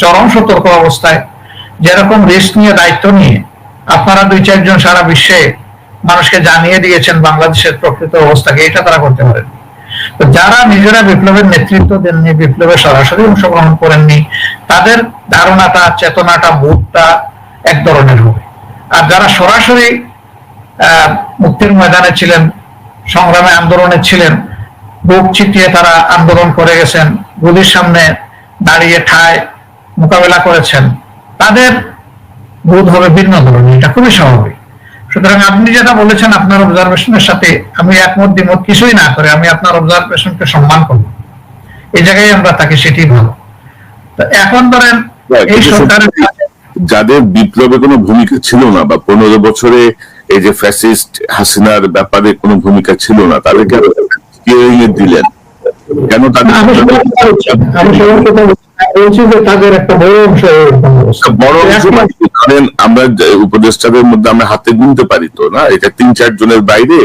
চরম সতর্ক অবস্থায়, যেরকম রিস্ক নিয়ে দায়িত্ব নিয়ে আপনারা দুই চারজন সারা বিশ্বে মানুষকে জানিয়ে দিয়েছেন বাংলাদেশের প্রকৃত অবস্থাকে, এটা তারা করতে পারেন। তো যারা নিজেরা বিপ্লবের নেতৃত্ব দেননি বিপ্লবে সরাসরি অংশগ্রহণ করেননি, তাদের ধারণাটা, চেতনাটা, বোধটা এক ধরনের হবে। আর যারা সরাসরি মুক্তির ময়দানে ছিলেন, সংগ্রামে আন্দোলনে ছিলেন, বুক চিতিয়ে তারা আন্দোলন করে গেছেন, গুলির সামনে দাঁড়িয়ে ঠায় মোকাবেলা করেছেন তাদের বোধ হবে ভিন্ন ধরনের এটা খুবই স্বাভাবিক। সুতরাং আপনি যেটা বলেছেন আপনার অবজারভেশনের সাথে আমি একমত দ্বিমত কিছুই না করে আমি আপনার অবজারভেশনকে সম্মান করব। এই জায়গায় আমরা তাকে সেটি ভালো। তো এখন ধরেন এই সরকারের যাদের বিপ্লবে কোনো ভূমিকা ছিল না বা পনেরো বছরে এই যে ফ্যাসিস্ট হাসিনার ব্যাপারে কোনো ভূমিকা ছিল না তাদেরকে দিলেন কেন তাদের তাদের একটা বড় অংশ বড় অংশ ধরেন আমরা উপদেষ্টাদের মধ্যে আমরা হাতে গুনতে পারি তো না? এটা তিন চার জনের বাইরে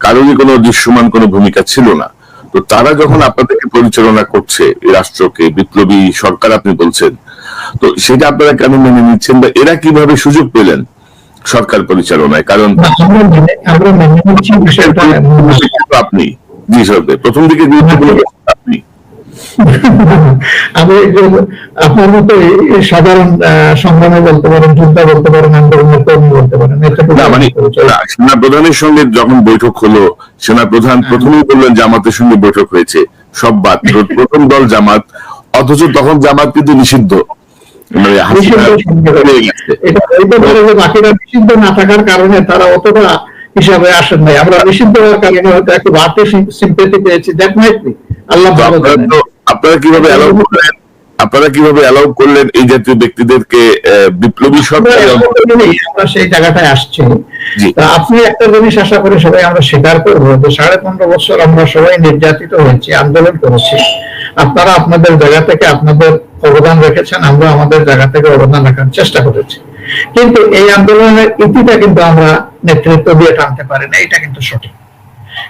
কারোরই কোনো দৃশ্যমান কোনো ভূমিকা ছিল না। তো তারা যখন আপনাদেরকে পরিচালনা করছে রাষ্ট্রকে বিপ্লবী সরকার আপনি বলছেন তো সেটা আপনারা কেন মেনে নিচ্ছেন বা এরা কীভাবে সুযোগ পেলেন সরকার পরিচালনায়? কারণ আপনি জি সরকার। প্রথম দিকে গুরুত্বপূর্ণ আমি যে আপনার মতো সাধারণ সংগ্রামে বলতে পারেন যুদ্ধ বলতে পারেন আন্দোলনের কর্মী বলতে পারেন মানে সেনা প্রধানের সঙ্গে যখন বৈঠক হলো সেনা প্রধান প্রথমেই বললেন জামাতের সঙ্গে বৈঠক হয়েছে সব বাদ প্রথম দল জামাত অথচ তখন জামাত কিন্তু নিষিদ্ধ। মানে হাসিনা এটা হইতে পারে যে বাকিরা নিষিদ্ধ না থাকার কারণে তারা অতটা হিসাবে আসেন নাই। আমরা নিষিদ্ধ হওয়ার কারণে হয়তো একটু বাড়তি সিম্পেথি পেয়েছি। দ্যাট মাইট বি আল্লাহ আপনারা কীভাবে অ্যালাউ করলেন? আপনারা কীভাবে অ্যালাউ করলেন এই জাতীয় ব্যক্তিদেরকে বিপ্লবী সরকার? সেই জায়গাটায় আসছি। আপনি একটা জিনিস আশা করি সবাই আমরা স্বীকার করব যে সাড়ে পনেরো বছর আমরা সবাই নির্যাতিত হয়েছি আন্দোলন করেছি। আপনারা আপনাদের জায়গা থেকে আপনাদের অবদান রেখেছেন আমরা আমাদের জায়গা থেকে অবদান রাখার চেষ্টা করেছি। কিন্তু এই আন্দোলনের ইতিটা কিন্তু আমরা নেতৃত্ব দিয়ে টানতে পারি না এটা কিন্তু সঠিক।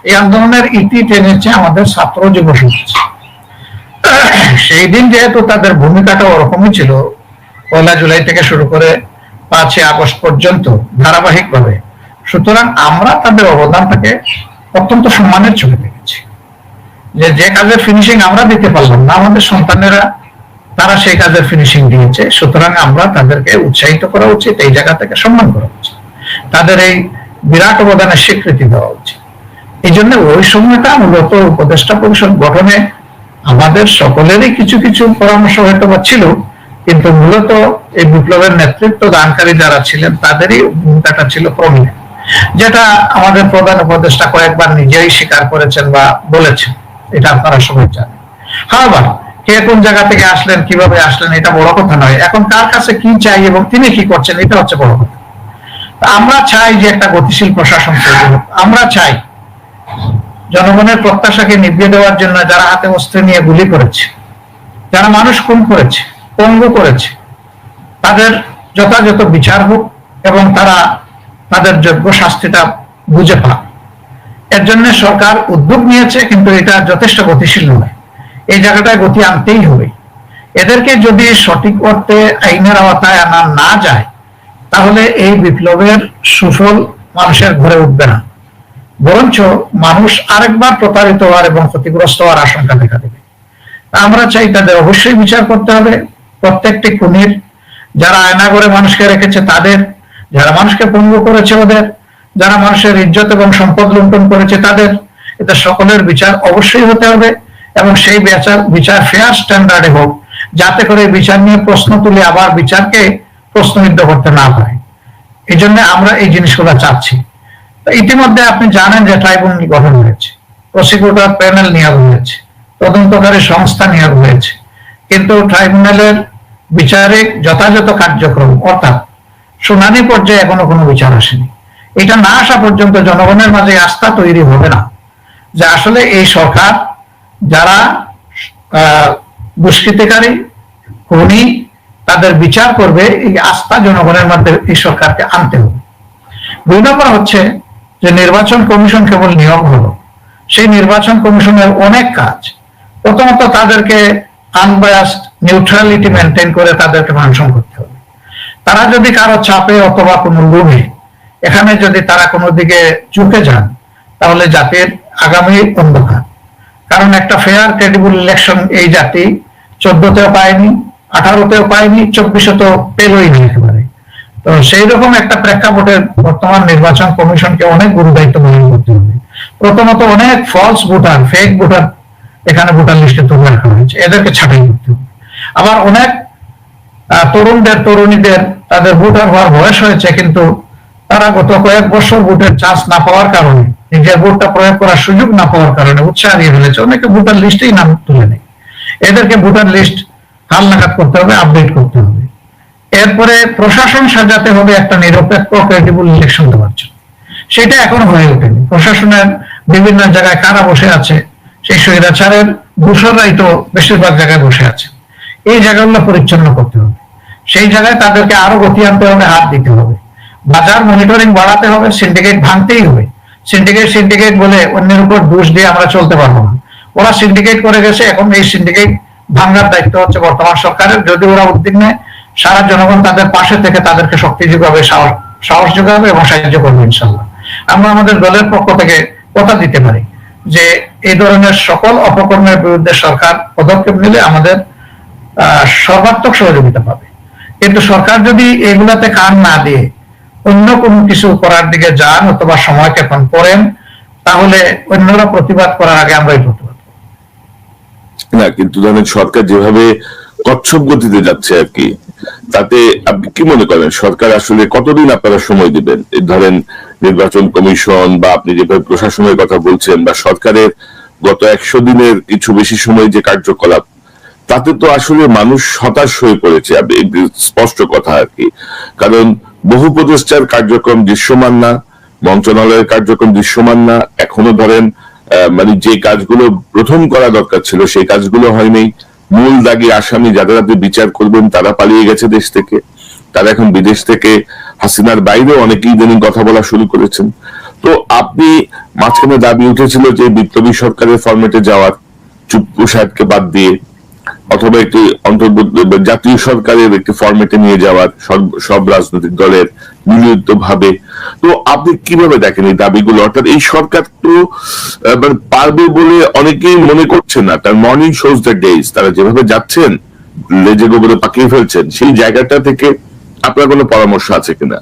এই আন্দোলনের ইতি টেনেছে আমাদের ছাত্র যুব সেই দিন যেহেতু তাদের ভূমিকাটা ওরকমই ছিল, পয়লা জুলাই থেকে শুরু করে পাঁচই আগস্ট পর্যন্ত ধারাবাহিক ভাবে সুতরাং আমরা তাদের অবদানটাকে অত্যন্ত সম্মানের চোখে দেখেছি। যে যে কাজের ফিনিশিং আমরা দিতে পারলাম না, আমাদের সন্তানেরা, তারা সেই কাজের ফিনিশিং দিয়েছে। সুতরাং আমরা তাদেরকে উৎসাহিত করা উচিত, এই জায়গা থেকে সম্মান করা উচিত। তাদের এই বিরাট অবদানের স্বীকৃতি দেওয়া উচিত। এই জন্য ওই সময়টা মূলত উপদেষ্টা পরিষদ গঠনে আমাদের সকলেরই কিছু কিছু পরামর্শ হয়তো বা ছিল, কিন্তু মূলত এই বিপ্লবের নেতৃত্ব দানকারী যারা ছিলেন, তাদেরই ভূমিকাটা ছিল প্রমিনেন্ট যেটা আমাদের প্রধান উপদেষ্টা কয়েকবার নিজেই স্বীকার করেছেন বা বলেছেন। এটা আপনারা সবাই জানেন। হ্যাঁ কে কোন জায়গা থেকে আসলেন, কীভাবে আসলেন, এটা বড় কথা নয়। এখন কার কাছে কি চাই এবং তিনি কি করছেন, এটা হচ্ছে বড় কথা। আমরা চাই যে একটা গতিশীল প্রশাসন আমরা চাই জনগণের প্রত্যাশাকে নিভিয়ে দেওয়ার জন্য যারা হাতে অস্ত্র নিয়ে গুলি করেছে, যারা মানুষ খুন করেছে, পঙ্গু করেছে, তাদের যথাযথ বিচার হোক এবং তারা তাদের যোগ্য শাস্তিটা বুঝে পাক। এর জন্য সরকার উদ্যোগ নিয়েছে, কিন্তু এটা যথেষ্ট গতিশীল নয়। এই জায়গাটায় গতি আনতেই হবে। এদেরকে যদি সঠিক অর্থে আইনের আওতায় আনা না যায়, তাহলে এই বিপ্লবের সুফল মানুষের ঘরে উঠবে না। বরঞ্চ মানুষ আরেকবার প্রতারিত হওয়ার এবং ক্ষতিগ্রস্ত হওয়ার আশঙ্কা দেখা দেবে। আমরা চাই তাদের অবশ্যই বিচার করতে হবে। প্রত্যেকটি খুনির, যারা আয়না করে মানুষকে রেখেছে তাদের, যারা মানুষকে পঙ্গু করেছে ওদের, যারা মানুষের ইজ্জত এবং সম্পদ লুণ্ঠন করেছে তাদের এটা সকলের বিচার অবশ্যই হতে হবে এবং সেই বিচার বিচার ফেয়ার স্ট্যান্ডার্ডে হোক, যাতে করে বিচার নিয়ে প্রশ্ন তুলে আবার বিচারকে প্রশ্নবিদ্ধ করতে না পারে। এই জন্য আমরা এই জিনিসগুলো চাচ্ছি। ইতিমধ্যে আপনি জানেন যে ট্রাইব্যুনাল গঠন হয়েছে। প্রসিকিউটর প্যানেল নিয়োগ হয়েছে, তদন্তকারী সংস্থা নিয়োগ হয়েছে। কিন্তু ট্রাইব্যুনালের বিচারিক যথাযথ কার্যক্রম, অর্থাৎ শুনানি পর্যায়ে এখনও কোনো বিচার আসেনি। এটা না আসা পর্যন্ত জনগণের মাঝে আস্থা তৈরি হবে না, যে আসলে এই সরকার যারা দুষ্কৃতিকারী, খুনি, তাদের বিচার করবে, এই আস্থা জনগণের মধ্যে এই সরকারকে আনতে হবে। দুই নম্বর হচ্ছে যে নির্বাচন কমিশন কেবল নিয়োগ হলো, সেই নির্বাচন কমিশনের অনেক কাজ। প্রথমত তাদেরকে আনবায়াসড নিউট্রালিটি মেনটেন করে তাদেরকে ফাংশন করতে হবে। তারা যদি কারও চাপে অথবা কোনো লোভে, এখানে যদি তারা কোনো দিকে ঝুঁকে যান, তাহলে জাতির আগামী অন্ধকার। কারণ একটা ফেয়ার ক্রেডিবল ইলেকশন এই জাতি চোদ্দতেও পায়নি, আঠারোতেও পায়নি চব্বিশে তো পেলই না তো সেই রকম একটা প্রেক্ষাপটে বর্তমান নির্বাচন কমিশনকে অনেক গুরু দায়িত্ব পালন করতে হবে। প্রথমত অনেক ফলস ভোটার ফেক ভোটার এখানে ভোটার লিস্টে তুলে রাখা হয়েছে। এদেরকে ছাঁটাই করতে হবে। আবার অনেক তরুণদের, তরুণীদের, তাদের ভোটার হওয়ার বয়স হয়েছে, কিন্তু তারা গত কয়েক বছর ভোটের চান্স না পাওয়ার কারণে, নিজের ভোটটা প্রয়োগ করার সুযোগ না পাওয়ার কারণে উৎসাহ হারিয়ে ফেলেছে। অনেকে ভোটার লিস্টেই নাম তুলে নেই এদেরকে ভোটার লিস্ট হাল নাগাদ করতে হবে আপডেট করতে হবে। এরপরে প্রশাসন সাজাতে হবে একটা নিরপেক্ষ ক্রেডিবল ইলেকশন দেওয়ার জন্য। সেটা এখন হয়ে ওঠেনি। প্রশাসনের বিভিন্ন জায়গায় কারা বসে আছে, সেই স্বৈরাচারের দূষণরাই তো বেশিরভাগ জায়গায় বসে আছে। এই জায়গাগুলো পরিচ্ছন্ন করতে হবে। সেই জায়গায় তাদেরকে আরও গতি আনতে হবে, হাত দিতে হবে। বাজার মনিটরিং বাড়াতে হবে সিন্ডিকেট ভাঙতেই হবে। সিন্ডিকেট সিন্ডিকেট বলে অন্যের উপর দোষ দিয়ে আমরা চলতে পারব না। ওরা সিন্ডিকেট করে গেছে, এখন এই সিন্ডিকেট ভাঙার দায়িত্ব হচ্ছে বর্তমান সরকারের। যদি ওরা উদ্যোগ নেয় সারা জনগণ তাদের পাশে থেকে তাদেরকে শক্তি যোগাবে সাহস যোগাবে এবং সাহায্য করবে ইনশাল্লাহ আমরা আমাদের দলের পক্ষ থেকে কথা দিতে পারি যে এই ধরনের সকল অপকর্মের বিরুদ্ধে সরকার পদক্ষেপ নিলে আমাদের সর্বাত্মক সহযোগিতা পাবে কিন্তু সরকার যদি এগুলাতে কান না দিয়ে অন্য কোনো কিছু করার দিকে যান অথবা সময় ক্ষেপণ করেন, তাহলে অন্যরা প্রতিবাদ করার আগে আমরাই প্রতিবাদ করব। না, কিন্তু ধরেন সরকার যেভাবে কচ্ছপ গতিতে যাচ্ছে আর কি তাতে আপনি কি মনে করেন, সরকার আসলে কতদিন আপনারা সময় দিবেন? ধরেন নির্বাচন কমিশন বা আপনি যেভাবে প্রশাসনের কথা বলছেন বা সরকারের গত একশো দিনের কিছু বেশি সময় যে কার্যকলাপ, তাতে তো আসলে মানুষ হতাশ হয়ে পড়েছে স্পষ্ট কথা আর কি। কারণ বহু প্রতিষ্ঠার কার্যক্রম দৃশ্যমান না, মন্ত্রণালয়ের কার্যক্রম দৃশ্যমান না, এখনও ধরেন মানে যে কাজগুলো প্রথম করা দরকার ছিল, সেই কাজগুলো হয়নি। মূল দাগি আসামি যাদের আপনি বিচার করবেন, তারা পালিয়ে গেছে দেশ থেকে। তারা এখন বিদেশ থেকে। হাসিনার বাইরে অনেকেই ইদানিং কথা বলা শুরু করেছেন। তো আপনি মাঝখানে দাবি উঠেছিল যে বিপ্লবী সরকারের ফরম্যাটে যাওয়ার চুপ্পু সাহেবকে বাদ দিয়ে অথবা একটি অন্তর্বর্তী জাতীয় সরকারের একটি ফরম্যাটে নিয়ে যাওয়ার সব- রাজনৈতিক দলের মিলিত ভাবে তো আপনি কীভাবে দেখেন এই দাবিগুলো? অর্থাৎ এই সরকার তো মানে পারবে বলে অনেকেই মনে করছেন না। তার মর্নিং শোজ দ্য ডেজ তারা যেভাবে যাচ্ছেন, লেজে গোবরে পাকিয়ে ফেলছেন, সেই জায়গাটা থেকে আপনার কোনো পরামর্শ আছে কিনা?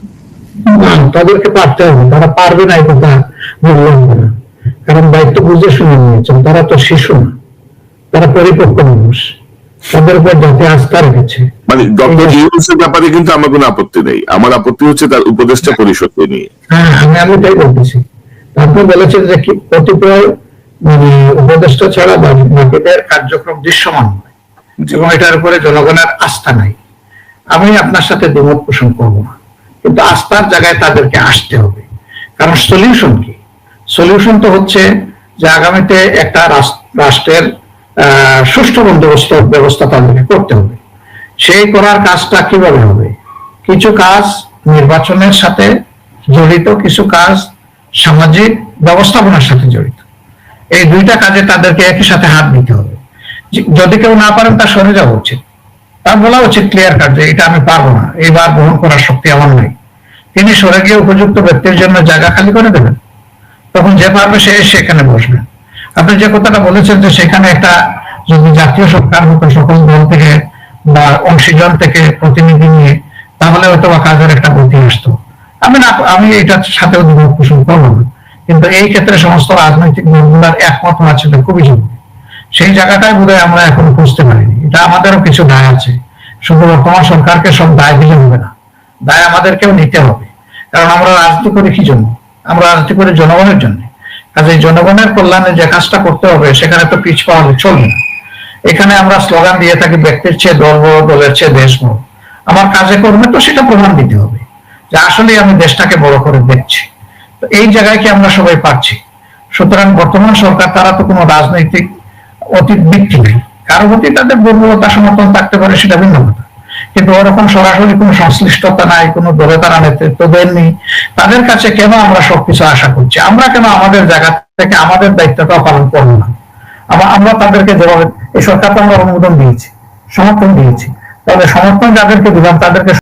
তাদেরকে পারতে হবে তারা পারবে না এই কথা বললাম না কারণ দায়িত্ব বুঝে শুনে নিয়েছেন, তারা তো শিশু না। তারা পরিপক্ক মানুষ। তাদের উপর জাতি আস্থা রেখেছে। মানে ডক্টর ইউনুসের ব্যাপারে কিন্তু আমার কোনো আপত্তি নেই। আমার আপত্তি হচ্ছে তার উপদেষ্টা পরিষদকে নিয়ে। হ্যাঁ আমি আমি তাই বলতেছি। বলেছেন যে কতিপয় মানে উপদেষ্টা ছাড়া বাকিদের কার্যক্রম দৃশ্যমান এবং এটার উপরে জনগণের আস্থা নাই। আমি আপনার সাথে দ্বিমত পোষণ করব না। কিন্তু আস্থার জায়গায় তাদেরকে আসতে হবে। কারণ সলিউশন কি? সলিউশন তো হচ্ছে যে আগামীতে একটা রাষ্ট্রের সুষ্ঠু বন্দোবস্ত ব্যবস্থা তাদেরকে করতে হবে। সেই করার কাজটা কীভাবে হবে? কিছু কাজ নির্বাচনের সাথে জড়িত, কিছু কাজ সামাজিক ব্যবস্থাপনার সাথে জড়িত। এই দুইটা কাজে তাদেরকে একই সাথে হাত দিতে হবে। যদি কেউ না পারেন তা সরে যাওয়া উচিত। তার বলা উচিত ক্লিয়ার কাট যে এটা আমি পারব না। এইবার গ্রহণ করার শক্তি আমার নেই। তিনি সরে গিয়ে উপযুক্ত ব্যক্তির জন্য জায়গা খালি করে দেবেন। তখন যে পারবে সে সেখানে বসবেন আপনি যে কথাটা বলেছেন যে সেখানে একটা যদি জাতীয় সরকার হতো, সকল দল থেকে বা অংশীজন থেকে প্রতিনিধি নিয়ে, তাহলে হয়তো বা কাজের একটা গতি আসতো। আমি না, আমি এটার সাথেও পোষণ করব না। কিন্তু এই ক্ষেত্রে সমস্ত রাজনৈতিক দলগুলোর একমত হওয়া ছিল, খুবই জরুরি। সেই জায়গাটাই বোধহয় আমরা এখনও বুঝতে পারিনি। এটা আমাদেরও কিছু দায় আছে। শুধু বর্তমান সরকারকে সব দায় দিলে হবে না। দায় আমাদেরকেও নিতে হবে। কারণ আমরা রাজনীতি করি কি জন্য? আমরা রাজনীতি করি জনগণের জন্য। কাজে জনগণের কল্যাণে যে কাজটা করতে হবে, সেখানে তো পিছ পাওয়া চলবে না। এখানে আমরা স্লোগান দিয়ে থাকি, ব্যক্তির চেয়ে দল বড় দলের চেয়ে দেশ বড় আমার কাজে কর্মে তো সেটা প্রমাণ দিতে হবে যে আসলে আমি দেশটাকে বড় করে দেখছি। তো এই জায়গায় কি আমরা সবাই পাচ্ছি সুতরাং বর্তমান সরকার, তারা তো কোনো রাজনৈতিক অতীত বৃত্তি নেই কারও প্রতি তাদের দুর্বলতা সমর্থন থাকতে পারে, সেটা ভিন্ন কথা। কিন্তু ওরকম সরাসরি কোনো সংশ্লিষ্টতা নাই, কোনো দলে তারা নেতৃত্ব দেননি। তাদের কাছে কেন আমরা সবকিছু আশা করছি? আমরা কেন আমাদের জায়গা থেকে আমাদের দায়িত্বটাও পালন করব না? আবার আমরা তাদেরকে যেভাবে এই সরকার তো আমরা অনুমোদন দিয়েছি, সমর্থন দিয়েছি। তাহলে সমর্থন যাদেরকে দিলাম, তাদেরকে